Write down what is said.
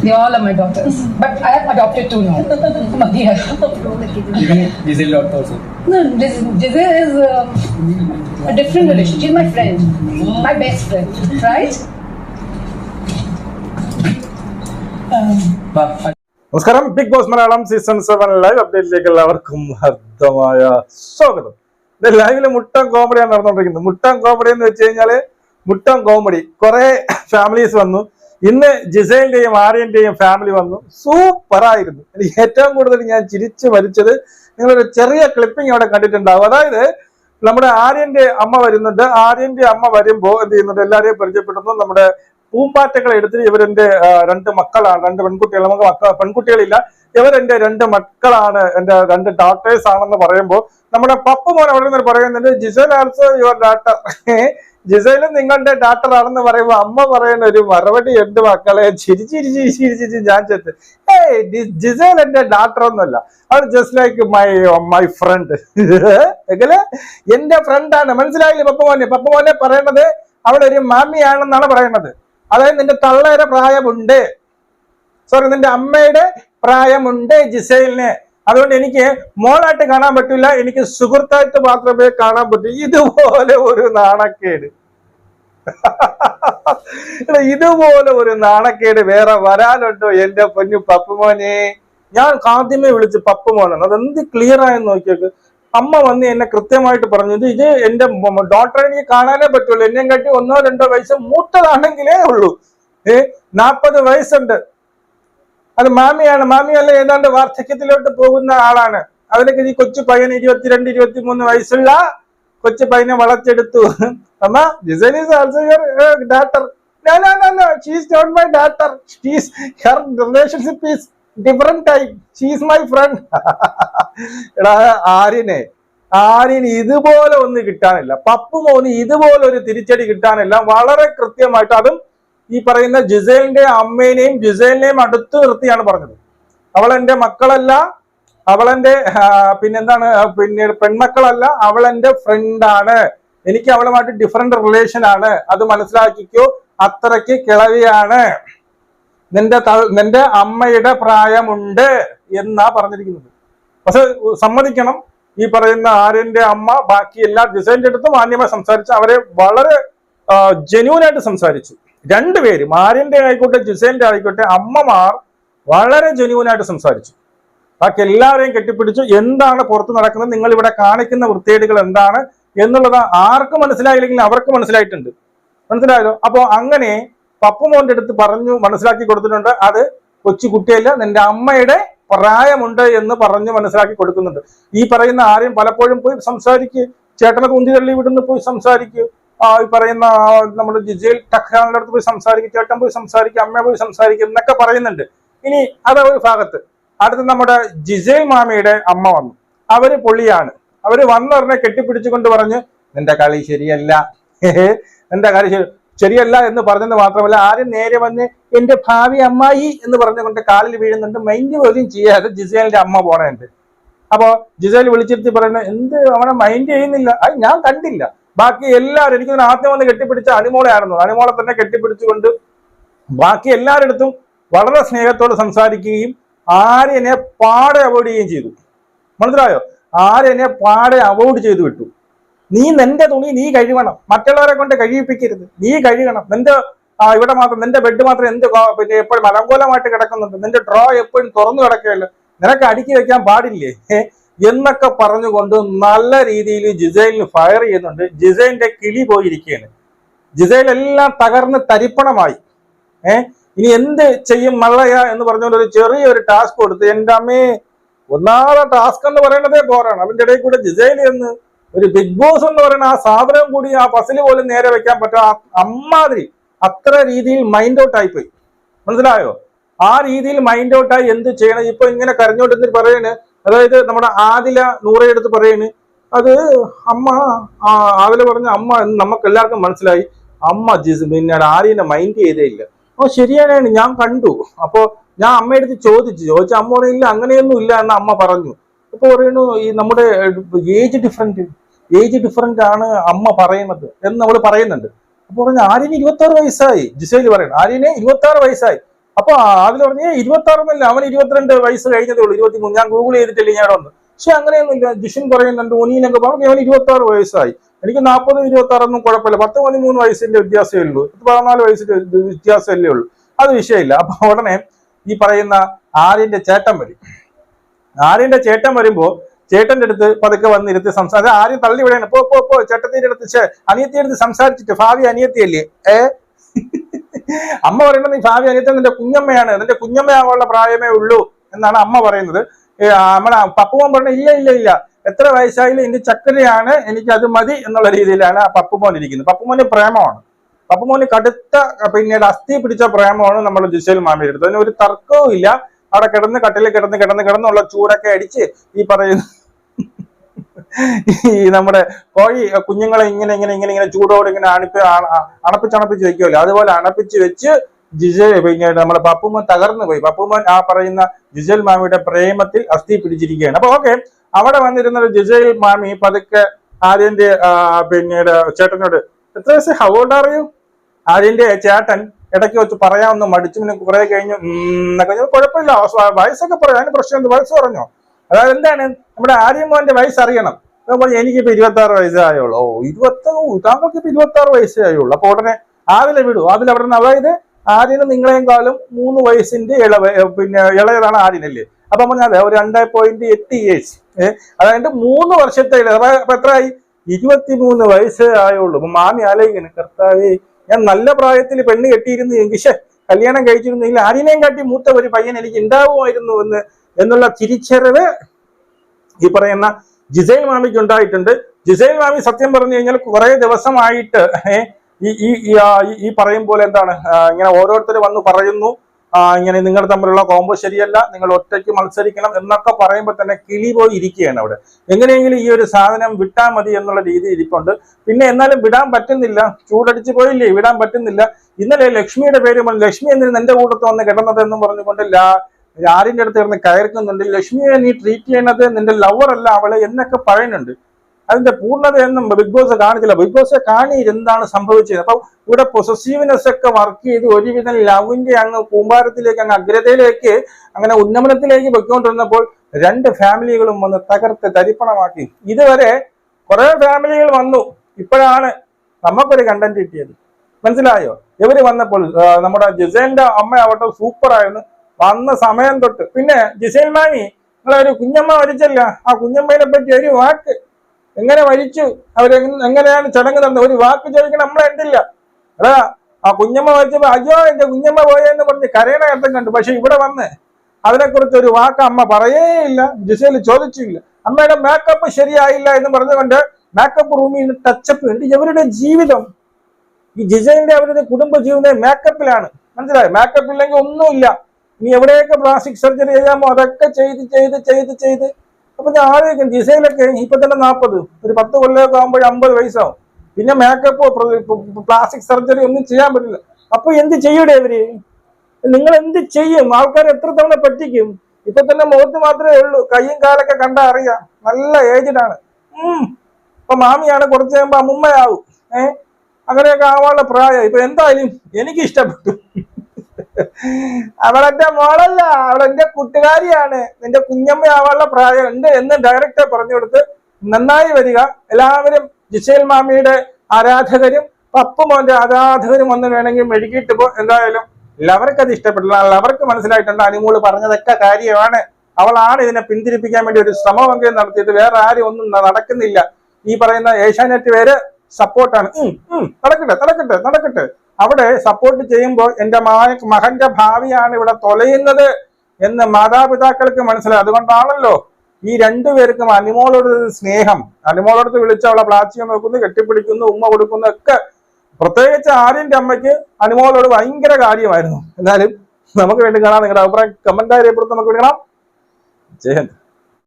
They all are my daughters. But I have adopted two now. Maria. Even Giselle daughter also. No, Giselle is uh, a different relation. She's my friend, my best friend, right? Um, നമസ്കാരം Bigg Boss Malayalam season seven live അപ്ഡേറ്റിലേക്ക് എല്ലാവർക്കും ഹർദ്ദമായ സ്വാഗതം ലൈവിൽ മുട്ടം കോമഡിയാണ് നടന്നുകൊണ്ടിരിക്കുന്നത് Muttom comedy എന്ന് വെച്ച് കഴിഞ്ഞാൽ Muttom comedy കുറെ ഫാമിലീസ് വന്നു ഇന്ന് ജിസൈലിന്റെയും ആര്യന്റെയും ഫാമിലി വന്നു. സൂപ്പറായിരുന്നു എനിക്ക് ഏറ്റവും കൂടുതൽ ഞാൻ ചിരിച്ചു വലിച്ചത് നിങ്ങളൊരു ചെറിയ ക്ലിപ്പിംഗ് അവിടെ കണ്ടിട്ടുണ്ടാവും. അതായത് നമ്മുടെ ആര്യന്റെ അമ്മ വരുന്നുണ്ട്. ആര്യന്റെ അമ്മ വരുമ്പോ എന്ത് ചെയ്യുന്നുണ്ട്? എല്ലാവരെയും പരിചയപ്പെടുന്നു. നമ്മുടെ പൂമ്പാറ്റകളെ എടുത്തിട്ട് ഇവരെന്റെ രണ്ട് മക്കളാണ് രണ്ട് പെൺകുട്ടികൾ മക്ക പെൺകുട്ടികളില്ല. ഇവരെന്റെ രണ്ട് മക്കളാണ് എന്റെ രണ്ട് ഡാക്ടേഴ്സ് ആണെന്ന് പറയുമ്പോൾ നമ്മുടെ പപ്പ മോൻ അവിടെ നിന്ന് പറയുന്നുണ്ട് ജിസൽ ആൾസോ യുവർ ഡാക്ടർ ജിസയിലും നിങ്ങളുടെ ഡാക്ടർ ആണെന്ന് പറയുമ്പോൾ അമ്മ പറയുന്ന ഒരു മറുപടി ഉണ്ട് മക്കളെ. ചിരിച്ചിരിച്ച് ചിരിച്ചിരിച്ച് ചിരി ചിരി ചിരി ഞാൻ ചെത്ത്. ഏയ് ജിസൈൽ എന്റെ ഡാക്ടർ ഒന്നുമല്ല. അവൾ just like my my friend എങ്കിൽ എന്റെ ഫ്രണ്ടാണ് മനസ്സിലായില്ലേ പപ്പ മോനെ? പപ്പ മോനെ പറയണത് അവിടെ ഒരു മാമിയാണെന്നാണ് പറയുന്നത്. അതായത് നിന്റെ തള്ളയുടെ പ്രായമുണ്ട്. സോറി നിന്റെ അമ്മയുടെ പ്രായമുണ്ട് ജിസൈലിന്. അതുകൊണ്ട് എനിക്ക് മോളായിട്ട് കാണാൻ പറ്റില്ല എനിക്ക് സുഹൃത്തായിട്ട് മാത്രമേ കാണാൻ പറ്റൂ. ഇതുപോലെ ഒരു നാണക്കേട്. ഇതുപോലെ ഒരു നാണക്കേട് വേറെ വരാനുണ്ടോ എന്റെ പൊന്നു പപ്പുമോനെ? ഞാൻ ആദ്യമേ വിളിച്ച് പപ്പുമോനാണ്. അതെന്ത് ക്ലിയർ ആയെന്ന് നോക്കിയൊക്കെ. അമ്മ വന്ന് എന്നെ കൃത്യമായിട്ട് പറഞ്ഞു ഇത് എന്റെ ഡോക്ടറെ എനിക്ക് കാണാനേ പറ്റുള്ളൂ. എന്നെയും കാട്ടി ഒന്നോ രണ്ടോ വയസ്സ് മൂത്തതാണെങ്കിലേ ഉള്ളൂ. ഏ നാൽപ്പത് വയസ്സുണ്ട്. അത് മാമിയാണ്. മാമിയല്ല ഏതാണ്ട് വാർദ്ധക്യത്തിലോട്ട് പോകുന്ന ആളാണ്. അതിലേക്ക് ഈ കൊച്ചു പയ്യൻ ഇരുപത്തിരണ്ട് ഇരുപത്തി മൂന്ന് വയസ്സുള്ള കൊച്ചു പയ്യനെ വളച്ചെടുത്തു അമ്മ is also daughter is her relationship is different type she's my friend. എടാ ആര്യനെ. ആര്യന് ഇതുപോലെ ഒന്ന് കിട്ടാനില്ല. പപ്പു മോന് ഇതുപോലെ ഒരു തിരിച്ചടി കിട്ടാനില്ല. വളരെ കൃത്യമായിട്ട് അതും ഈ പറയുന്ന ജിസേലിന്റെ അമ്മേനെയും ജിസേലിനെയും അടുത്ത് നിർത്തിയാണ് പറഞ്ഞത്. അവൾ മക്കളല്ല. അവളെന്റെ പിന്നെന്താണ്? പിന്നെ പെൺമക്കളല്ല. അവൾ എന്റെ ഫ്രണ്ടാണ് എനിക്ക് അവളുമായിട്ട് ഡിഫറെന്റ് റിലേഷൻ ആണ്. അത് മനസ്സിലാക്കിക്കോ. അത്രയ്ക്ക് കിളവിയാണ്. നിന്റെ നിന്റെ അമ്മയുടെ പ്രായമുണ്ട് എന്നാ പറഞ്ഞിരിക്കുന്നത്. പക്ഷെ സമ്മതിക്കണം. ഈ പറയുന്ന ആര്യന്റെ അമ്മ ബാക്കി എല്ലാ ഡിസൈന്റെ അടുത്തും മാന്യമായി സംസാരിച്ച് അവരെ വളരെ ജെന്യൂൻ ആയിട്ട് സംസാരിച്ചു. രണ്ടുപേരും ആര്യന്റെ ആയിക്കോട്ടെ ജിസൈന്റെ ആയിക്കോട്ടെ അമ്മമാർ വളരെ ജെന്യൂൻ ആയിട്ട് സംസാരിച്ചു. ബാക്കി എല്ലാവരെയും കെട്ടിപ്പിടിച്ചു. എന്താണ് പുറത്ത് നടക്കുന്നത്? നിങ്ങൾ ഇവിടെ കാണിക്കുന്ന വൃത്തികേടുകൾ എന്താണ് എന്നുള്ളത് ആർക്കും മനസ്സിലായില്ലെങ്കിൽ അവർക്ക് മനസ്സിലായിട്ടുണ്ട്. മനസ്സിലായല്ലോ അപ്പോ അങ്ങനെ പപ്പുമോന്റെ അടുത്ത് പറഞ്ഞു മനസ്സിലാക്കി കൊടുത്തിട്ടുണ്ട്. അത് കൊച്ചു കുട്ടിയല്ല നിന്റെ അമ്മയുടെ പ്രായമുണ്ട് എന്ന് പറഞ്ഞു മനസ്സിലാക്കി കൊടുക്കുന്നുണ്ട്. ഈ പറയുന്ന ആരെയും പലപ്പോഴും പോയി സംസാരിക്കുക ചേട്ടനെ കുന്തിതള്ളി വിടുന്ന് പോയി സംസാരിക്കുക ആ ഈ പറയുന്ന നമ്മുടെ ജിജയിൽ ടഖ്രാനിന്റെ അടുത്ത് പോയി സംസാരിക്കും ചേട്ടൻ പോയി സംസാരിക്കും അമ്മ പോയി സംസാരിക്കും എന്നൊക്കെ പറയുന്നുണ്ട്. ഇനി അത് ഒരു ഭാഗത്ത്. അടുത്ത് നമ്മുടെ ജിജേൽ മാമയുടെ അമ്മ വന്നു. അവർ പൊളിയാണ്. അവർ വന്നവരനെ കെട്ടിപ്പിടിച്ചുകൊണ്ട് പറഞ്ഞ് നിന്റെ കളി ശരിയല്ല. നിന്റെ കളി ശരി ശരിയല്ല എന്ന് പറഞ്ഞത് മാത്രമല്ല ആരും നേരെ വന്ന് എന്റെ ഭാവി അമ്മായി എന്ന് പറഞ്ഞുകൊണ്ട് കാലിൽ വീഴുന്നുണ്ട്. മൈൻഡ് പോലും ചെയ്യാതെ ജിസേലിന്റെ അമ്മ പോണുണ്ട്. അപ്പോ ജിസേൽ വിളിച്ചിരുത്തി പറയുന്നത് എന്ത് അവനെ മൈൻഡ് ചെയ്യുന്നില്ല? അത് ഞാൻ കണ്ടില്ല. ബാക്കി എല്ലാവരും എനിക്ക് ആദ്യം വന്ന് കെട്ടിപ്പിടിച്ച അനുമോളെ ആയിരുന്നു അനുമോളെ തന്നെ കെട്ടിപ്പിടിച്ചുകൊണ്ട് ബാക്കി എല്ലാവരുടെ വളരെ സ്നേഹത്തോട് സംസാരിക്കുകയും ആര്യനെ പാടെ അവോയ്ഡ് ചെയ്യുകയും ചെയ്തു. മനസ്സിലായോ? ആര്യനെ പാടെ അവോയ്ഡ് ചെയ്തു വിട്ടു. നീ നിന്റെ തുണി നീ കഴുകണം. മറ്റുള്ളവരെ കൊണ്ട് കഴിയിപ്പിക്കരുത് നീ കഴുകണം. നിന്റെ ഇവിടെ മാത്രം നിന്റെ ബെഡ് മാത്രം എന്ത് പിന്നെ എപ്പോഴും അലങ്കോലമായിട്ട് കിടക്കുന്നുണ്ട്. നിന്റെ ഡ്രോ എപ്പോഴും തുറന്നു കിടക്കുകയല്ലോ? നിനക്ക് അടുക്കി വെക്കാൻ പാടില്ലേ? എന്നൊക്കെ പറഞ്ഞുകൊണ്ട് നല്ല രീതിയിൽ ജിസൈലിന് ഫയർ ചെയ്യുന്നുണ്ട്. ജിസൈലിന്റെ കിളി പോയിരിക്കുകയാണ്. ജിസൈൽ എല്ലാം തകർന്ന് തരിപ്പണമായി. ഏ ഇനി എന്ത് ചെയ്യും മള്ളയ എന്ന് പറഞ്ഞുകൊണ്ട് ഒരു ചെറിയൊരു ടാസ്ക് കൊടുത്ത് എന്റെ അമ്മേ ഒന്നാമത്തെ ടാസ്ക് എന്ന് പറയുന്നതേ പോരാണ്. അതിന്റെ ഇടയിൽ കൂടെ ജിസൈൽ എന്ന് ഒരു ബിഗ് ബോസ് എന്ന് പറയുന്ന ആ സാധനം കൂടി ആ പസിൽ പോലും നേരെ വെക്കാൻ പറ്റാ അമ്മാതിരി. അത്ര രീതിയിൽ മൈൻഡ് ഔട്ട് ആയിപ്പോയി. മനസ്സിലായോ? ആ രീതിയിൽ മൈൻഡ് ഔട്ടായി എന്ത് ചെയ്യണം? ഇപ്പൊ ഇങ്ങനെ കരഞ്ഞോണ്ടിരുന്നിട്ട് പറയണ്. അതായത് നമ്മുടെ ആദില നൂറയെടുത്ത് പറയണ്. അത് അമ്മ ആദില പറഞ്ഞ അമ്മ എന്ന് നമുക്ക് എല്ലാവർക്കും മനസ്സിലായി. അമ്മ ജിസ് പിന്നെ ആര്യനെ മൈൻഡ് ചെയ്തേ ഇല്ല. ഓ ശരിയാണ്. ഞാൻ കണ്ടു. അപ്പോ ഞാൻ അമ്മയെടുത്ത് ചോദിച്ചു. ചോദിച്ച അമ്മ പറയില്ല അങ്ങനെയൊന്നും ഇല്ല എന്ന് അമ്മ പറഞ്ഞു. അപ്പൊ പറയുന്നു ഈ നമ്മുടെ ഏജ് ഡിഫറന്റ് ഏജ് ഡിഫറന്റ് ആണ് അമ്മ പറയുന്നത് എന്ന് നമ്മൾ പറയുന്നുണ്ട്. അപ്പോൾ പറഞ്ഞു ആര്യന് ഇരുപത്തി ആറ് വയസ്സായി ജിസൈൽ പറയുന്നത് ആര്യന് ഇരുപത്തി ആറ് വയസ്സായി. അപ്പൊ അതിൽ പറഞ്ഞ ഇരുപത്തി അല്ല അവൻ ഇരുപത്തിരണ്ട് വയസ്സ് കഴിഞ്ഞതേ ഉള്ളൂ. ഇരുപത്തി മൂന്ന് ഞാൻ ഗൂഗിൾ ചെയ്തിട്ടില്ല ഞാൻ വന്നു. പക്ഷെ അങ്ങനെയൊന്നുമില്ല. ജിഷൻ പറയുന്നുണ്ട് ഒനിയിലൊക്കെ പറഞ്ഞു അവൻ ഇരുപത്തി ആറ് വയസ്സായി. എനിക്ക് നാൽപ്പതും ഇരുപത്തി ആറൊന്നും കുഴപ്പമില്ല. പത്ത് പതിമൂന്ന് വയസ്സിന്റെ വ്യത്യാസമേ ഉള്ളൂ. പതിനാല് വയസ്സിന്റെ വ്യത്യാസമല്ലേ ഉള്ളൂ. അത് വിഷയമില്ല. അപ്പൊ ഉടനെ ഈ പറയുന്ന ആര്യന്റെ ചേട്ടൻ വരും. ആര്യന്റെ ചേട്ടൻ വരുമ്പോ ചേട്ടന്റെ അടുത്ത് പതുക്കെ വന്നിരുത്തി സംസാരിച്ച് ആരും തള്ളി വിടണം പോ പോ പോ ചേട്ടത്തിന്റെ അടുത്ത് അനിയത്തിയുടെ അടുത്ത് സംസാരിച്ചിട്ട് ഭാവി അനിയത്തിയല്ലേ? ഏ? അമ്മ പറയുന്നത് നീ ഭാവി അനിയത്തി നിന്റെ കുഞ്ഞമ്മയാണ്. നിന്റെ കുഞ്ഞമ്മയാവാനുള്ള പ്രായമേ ഉള്ളൂ എന്നാണ് അമ്മ പറയുന്നത്. നമ്മളെ പപ്പുമോൻ പറഞ്ഞ ഇല്ല ഇല്ല ഇല്ല. എത്ര വയസ്സായാലും എന്റെ ചക്കരയാണ് എനിക്ക് അത് മതി എന്നുള്ള രീതിയിലാണ് ആ പപ്പുമോൻ ഇരിക്കുന്നത്. പപ്പുമോന് പ്രേമമാണ്. പപ്പുമോന് കടുത്ത പിന്നീട് അസ്ഥി പിടിച്ച പ്രേമമാണ് നമ്മുടെ ജിസേൽ മാമിയുടെ അടുത്ത്. അതിന് ഒരു തർക്കവും ഇല്ല. അവിടെ കിടന്ന് കട്ടിൽ കിടന്ന് കിടന്ന് കിടന്നുള്ള ചൂടൊക്കെ അടിച്ച് ഈ പറയുന്ന ഈ നമ്മുടെ കോഴി കുഞ്ഞുങ്ങളെ ഇങ്ങനെ ഇങ്ങനെ ഇങ്ങനെ ഇങ്ങനെ ചൂടോടെ ഇങ്ങനെ അണിപ്പ് അണപ്പിച്ചണപ്പിച്ച് വെക്കുമല്ലോ അതുപോലെ അണപ്പിച്ച് വെച്ച് ജിജൽ പിന്നെ നമ്മുടെ പപ്പുമോൻ തകർന്നു പോയി. പപ്പുമോൻ ആ പറയുന്ന ജിജൽ മാമിയുടെ പ്രേമത്തിൽ അസ്ഥി പിടിച്ചിരിക്കുകയാണ്. അപ്പൊ ഓക്കെ അവിടെ വന്നിരുന്ന ജിജൽ മാമി പതുക്കെ ആര്യന്റെ പിന്നീട് ചേട്ടനോട് എത്ര വയസ്സ് ഹൗ ഓൾഡ് ആര്യന്റെ ചേട്ടൻ ഇടയ്ക്ക് വെച്ച് പറയാമെന്ന് മടിച്ചു പിന്നെ കുറെ കഴിഞ്ഞു എന്നൊക്കെ കുഴപ്പമില്ല വയസ്സൊക്കെ പറയാം അതിന് പ്രശ്നം വയസ്സ് പറഞ്ഞോ അതായത് എന്താണ് നമ്മുടെ ആര്യമോന്റെ വയസ്സ് അറിയണം പറഞ്ഞു എനിക്കിപ്പോ ഇരുപത്തി ആറ് വയസ്സേ ആയുള്ളൂ. ഓ ഇരുപത്തി താങ്കൾക്ക് ഇപ്പൊ ഇരുപത്തി ആറ് വയസ്സേ ആയുള്ളൂ. അപ്പൊ ഉടനെ ആവിലെ വിടൂ. ആവിലെ അവിടെ നിന്ന് അതായത് ആര്യന് നിങ്ങളെയും കാലം മൂന്ന് വയസ്സിന്റെ ഇളവ് പിന്നെ ഇളയതാണ് ആര്യനല്ലേ അപ്പൊ പറഞ്ഞാൽ ഒരു രണ്ടേ പോയിന്റ് എട്ട് ഏജ് അതായത് മൂന്ന് വർഷത്തെ അപ്പൊ അപ്പൊ ആയി എത്രയായി? ഇരുപത്തിമൂന്ന് വയസ്സേ ആയുള്ളൂ. അപ്പൊ മാമി ആലോചിക്കണം കർത്താവേ ഞാൻ നല്ല പ്രായത്തിൽ പെണ്ണ് കെട്ടിയിരുന്നു എങ്കിൽ കല്യാണം കഴിച്ചിരുന്നെങ്കിൽ ആര്യനെയും കാട്ടി മൂത്ത ഒരു പയ്യൻ എനിക്ക് ഉണ്ടാവുമായിരുന്നു എന്ന് എന്നുള്ള തിരിച്ചറിവ് ഈ പറയുന്ന ജിസൈൽ മാമിക്ക് ഉണ്ടായിട്ടുണ്ട്. ജിസൈൽ മാമി സത്യം പറഞ്ഞു കഴിഞ്ഞാൽ കുറെ ദിവസമായിട്ട് ഈ ഈ ഈ, പറയും പോലെ എന്താണ് ഇങ്ങനെ ഓരോരുത്തർ വന്ന് പറയുന്നു. ഇങ്ങനെ നിങ്ങൾ തമ്മിലുള്ള കോമ്പോ ശരിയല്ല നിങ്ങൾ ഒറ്റയ്ക്ക് മത്സരിക്കണം എന്നൊക്കെ പറയുമ്പോൾ തന്നെ കിളി പോയി ഇരിക്കുകയാണ് അവിടെ. എങ്ങനെയെങ്കിലും ഈ ഒരു സാധനം വിട്ടാൽ മതി എന്നുള്ള രീതി ഇരിപ്പുണ്ട്. പിന്നെ എന്നാലും വിടാൻ പറ്റുന്നില്ല ചൂടടിച്ച് പോയില്ലേ വിടാൻ പറ്റുന്നില്ല. ഇന്നലെ ലക്ഷ്മിയുടെ പേര് ലക്ഷ്മി എന്തിനു എന്റെ കൂട്ടത്ത് വന്ന് കിടന്നത് എന്നും പറഞ്ഞുകൊണ്ട് ലാ ആരിന്റെ അടുത്ത് കിടന്ന് കയർക്കുന്നുണ്ട് ലക്ഷ്മിയെ നീ ട്രീറ്റ് ചെയ്യണത് നിന്റെ ലവർ അല്ല അവൾ എന്നൊക്കെ പറയുന്നുണ്ട്. അതിന്റെ പൂർണതയൊന്നും ബിഗ് ബോസ് കാണിച്ചില്ല. ബിഗ് ബോസ് കാണിയിൽ എന്താണ് സംഭവിച്ചത്? അപ്പൊ ഇവിടെ പൊസസീവ്നെസ് ഒക്കെ വർക്ക് ചെയ്ത് ഒരുവിധം ലവിന്റെ അങ്ങ് കൂമ്പാരത്തിലേക്ക് അങ്ങ് അഗ്രതയിലേക്ക് അങ്ങനെ ഉന്നമനത്തിലേക്ക് പൊയ്ക്കൊണ്ടിരുന്നപ്പോൾ രണ്ട് ഫാമിലികളും വന്ന് തകർത്ത് തരിപ്പണമാക്കി. ഇതുവരെ കുറെ ഫാമിലികൾ വന്നു. ഇപ്പോഴാണ് നമുക്കൊരു കണ്ടന്റ് കിട്ടിയത്. മനസ്സിലായോ? ഇവർ വന്നപ്പോൾ നമ്മുടെ ജസേന്റെ അമ്മയാവട്ടെ സൂപ്പർ ആയിരുന്നു. വന്ന സമയം തൊട്ട്. പിന്നെ ജിസേൽ മാമി നിങ്ങളൊരു കുഞ്ഞമ്മ വരിച്ചല്ല. ആ കുഞ്ഞമ്മയെ പറ്റി ഒരു വാക്ക്. എങ്ങനെ വരിച്ചു? അവർ എങ്ങനെയാണ് ചടങ്ങ് നടന്നത്? ഒരു വാക്ക് ചോദിക്കണം നമ്മളെ ഉണ്ടില്ല അതാ ആ കുഞ്ഞമ്മ വരച്ചപ്പോ അയ്യോ എന്റെ കുഞ്ഞമ്മ പോയെന്ന് പറഞ്ഞ് കരയണ അർത്ഥം കണ്ടു. പക്ഷെ ഇവിടെ വന്ന് അതിനെക്കുറിച്ച് ഒരു വാക്ക് അമ്മ പറയേയില്ല. ജിസേൽ ചോദിച്ചില്ല. അമ്മയുടെ മേക്കപ്പ് ശരിയായില്ല എന്ന് പറഞ്ഞുകൊണ്ട് മേക്കപ്പ് റൂമിൽ നിന്ന് ടച്ചപ്പ് ഉണ്ട് ഇവരുടെ ജീവിതം. ഈ ജിസേലിന്റെ അവരുടെ കുടുംബ ജീവിതം മേക്കപ്പിലാണ് മനസ്സിലായോ? മേക്കപ്പ് ഇല്ലെങ്കിൽ ഒന്നുമില്ല. ഇനി എവിടെയൊക്കെ പ്ലാസ്റ്റിക് സർജറി ചെയ്യാമോ അതൊക്കെ ചെയ്ത് ചെയ്ത് ചെയ്ത് ചെയ്ത്. അപ്പൊ ഞാൻ ആലോചിക്കും ജിസൈലൊക്കെ ഇപ്പൊ തന്നെ നാൽപ്പത് ഒരു പത്ത് കൊല്ലമൊക്കെ ആകുമ്പോൾ അമ്പത് വയസ്സാവും. പിന്നെ മേക്കപ്പോ പ്ലാസ്റ്റിക് സർജറി ഒന്നും ചെയ്യാൻ പറ്റില്ല. അപ്പൊ എന്ത് ചെയ്യൂടെ ഇവർ? നിങ്ങൾ എന്ത് ചെയ്യും? ആൾക്കാർ എത്ര തവണ പറ്റിക്കും? ഇപ്പൊ തന്നെ മുഖത്ത് മാത്രമേ ഉള്ളൂ. കയ്യും കാലൊക്കെ കണ്ടാ അറിയാം. നല്ല ഏജ്ഡ് ആണ്. ഉം. ഇപ്പൊ മാമിയാണ് കുറച്ച് കഴിയുമ്പോ അമ്മുമ്മയാവും. ഏഹ് അങ്ങനെയൊക്കെ ആവാനുള്ള പ്രായം ഇപ്പൊ എന്തായാലും എനിക്ക് ഇഷ്ടപ്പെട്ടു അവളെന്റെ മോളല്ല അവളെന്റെ കൂട്ടുകാരിയാണ്. നിന്റെ കുഞ്ഞമ്മയാവാനുള്ള പ്രായം ഉണ്ട് എന്ന് ഡയറക്ടർ പറഞ്ഞു കൊടുത്ത് നന്നായി വരിക. എല്ലാവരും ജിസേൽ മാമിയുടെ ആരാധകരും പപ്പു മോന്റെ ആരാധകരും ഒന്ന് വേണമെങ്കിൽ മെഴുകിയിട്ട് പോ. എന്തായാലും ലവർക്ക് അത് ഇഷ്ടപ്പെട്ടില്ല. ലവർക്ക് മനസ്സിലായിട്ടുണ്ട്. അനുമോൾ പറഞ്ഞതൊക്കെ കാര്യമാണ്. അവളാണ് ഇതിനെ പിന്തിരിപ്പിക്കാൻ വേണ്ടി ഒരു ശ്രമമെങ്കിലും നടത്തിയത്. വേറെ ആരും ഒന്നും നടക്കുന്നില്ല. ഈ പറയുന്ന ഏഷ്യാനെറ്റ് പേര് സപ്പോർട്ടാണ് നടക്കട്ടെ നടക്കട്ടെ നടക്കട്ടെ. അവിടെ സപ്പോർട്ട് ചെയ്യുമ്പോൾ മകൻ മകന്റെ ഭാവിയാണ് ഇവിടെ തൊലയുന്നത് എന്ന് മാതാപിതാക്കൾക്ക് മനസ്സിലായി. അതുകൊണ്ടാണല്ലോ ഈ രണ്ടുപേർക്കും അനിമോളോട് സ്നേഹം അനിമോളടുത്ത് വിളിച്ച് അവളെ പ്ലാച്ചിയെ നോക്കുന്നു കെട്ടിപ്പിടിക്കുന്നു ഉമ്മ കൊടുക്കുന്നു ഒക്കെ പ്രത്യേകിച്ച് ആര്യന്റെ അമ്മയ്ക്ക് അനിമോളോട് ഭയങ്കര കാര്യമായിരുന്നു. എന്നാലും നമുക്ക് വേണ്ടി കാണാം. നിങ്ങളുടെ അഭിപ്രായം കമന്റ് രേഖപ്പെടുത്തി നമുക്ക് വേണ്ടി കാണാം. ജയന്ത്